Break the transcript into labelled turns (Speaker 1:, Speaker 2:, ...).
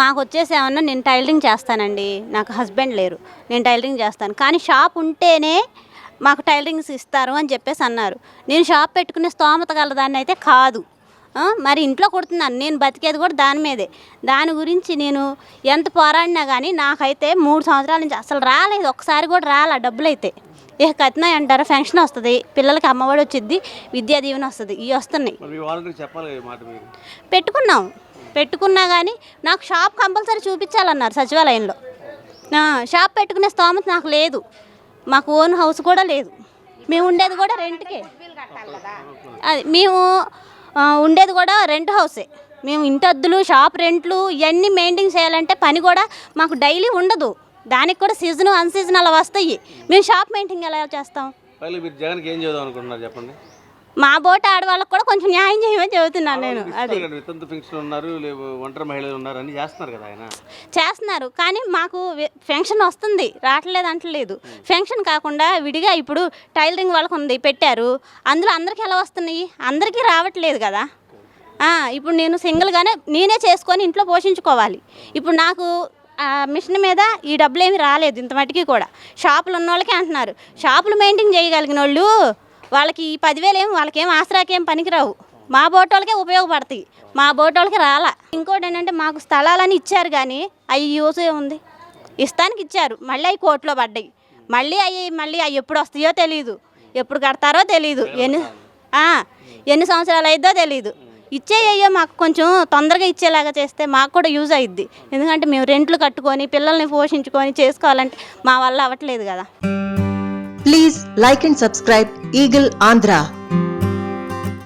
Speaker 1: మాకు వచ్చేసి ఏమన్నా నేను టైలరింగ్ చేస్తానండి. నాకు హస్బెండ్ లేరు. నేను టైలరింగ్ చేస్తాను. కానీ షాప్ ఉంటేనే మాకు టైలరింగ్స్ ఇస్తారు అని చెప్పేసి అన్నారు. నేను షాప్ పెట్టుకునే స్తోమత గలదాన్ని అయితే కాదు. మరి ఇంట్లో కొడుతున్నాను. నేను బతికేది కూడా దాని మీదే. దాని గురించి నేను ఎంత పోరాడినా కానీ నాకైతే మూడు సంవత్సరాల నుంచి అసలు రాలేదు. ఒకసారి కూడా రాలే డబ్బులు అయితే ఇక కట్టినాయి అంటారా? ఫంక్షన్ వస్తుంది. పిల్లలకి అమ్మఒడి వచ్చింది విద్యా దీవెన వస్తుంది. ఇవి వస్తున్నాయి. పెట్టుకున్నాం. పెట్టుకున్నా కానీ నాకు షాప్ కంపల్సరీ చూపించాలన్నారు సచివాలయంలో. షాప్ పెట్టుకునే స్తోమత నాకు లేదు. మాకు ఓన్ హౌస్ కూడా లేదు. మేము ఉండేది కూడా రెంట్కే. అది మేము ఉండేది కూడా రెంట్ హౌసే. మేము ఇంటద్దులు షాప్ రెంట్లు ఇవన్నీ మెయింటైన్ చేయాలంటే పని కూడా మాకు డైలీ ఉండదు. దానికి కూడా సీజన్ అన్ సీజన్ అలా వస్తాయి. మేము షాప్ మెయింటైన్ ఎలా చేస్తాం?
Speaker 2: పైలు మీరు జగన్కి ఏం చేద్దాం అనుకుంటున్నారు చెప్పండి.
Speaker 1: మా బోట ఆడవాళ్ళకి కూడా కొంచెం న్యాయం చేయమని చెబుతున్నాను నేను అది.
Speaker 2: వితంతు పెన్షన్ ఉన్నారు ఒంటరి మహిళలు ఉన్నారు చేస్తున్నారు కదా ఆయన.
Speaker 1: చేస్తున్నారు కానీ మాకు ఫెన్షన్ వస్తుంది రావట్లేదు అంటలేదు. ఫెన్షన్ కాకుండా విడిగా ఇప్పుడు టైలరింగ్ వాళ్ళకు ఉంది పెట్టారు. అందులో అందరికీ ఎలా వస్తున్నాయి? అందరికీ రావట్లేదు కదా. ఇప్పుడు నేను సింగిల్గానే నేనే చేసుకొని ఇంట్లో పోషించుకోవాలి. ఇప్పుడు నాకు మిషన్ మీద ఈ డబ్బులు ఏమి రాలేదు ఇంత మటుకి కూడా. షాపులు ఉన్న వాళ్ళకే అంటున్నారు. షాపులు మెయింటైన్ చేయగలిగిన వాళ్ళు వాళ్ళకి ఈ పదివేలు ఏం వాళ్ళకేం ఆసరాకేం పనికిరావు. మా బోటోళ్ళకే ఉపయోగపడతాయి. మా బోటోళ్ళకి రాలా. ఇంకోటి ఏంటంటే మాకు స్థలాలని ఇచ్చారు కానీ అవి యూజ్ ఉంది ఇస్తానికి ఇచ్చారు. మళ్ళీ అవి కోర్టులో పడ్డాయి. మళ్ళీ అవి మళ్ళీ అవి ఎప్పుడు వస్తాయో తెలియదు ఎప్పుడు కడతారో తెలియదు ఎన్ని ఎన్ని సంవత్సరాలు అయిద్దో తెలియదు ఇచ్చేయ్యో మాకు కొంచెం తొందరగా ఇచ్చేలాగా చేస్తే మాకు కూడా యూజ్ అయ్యిద్ది ఎందుకంటే మేము రెంట్లు కట్టుకొని పిల్లల్ని పోషించుకొని చేసుకోవాలంటే మా వల్ల అవ్వట్లేదు కదా.
Speaker 3: Please like and subscribe eagle Andhra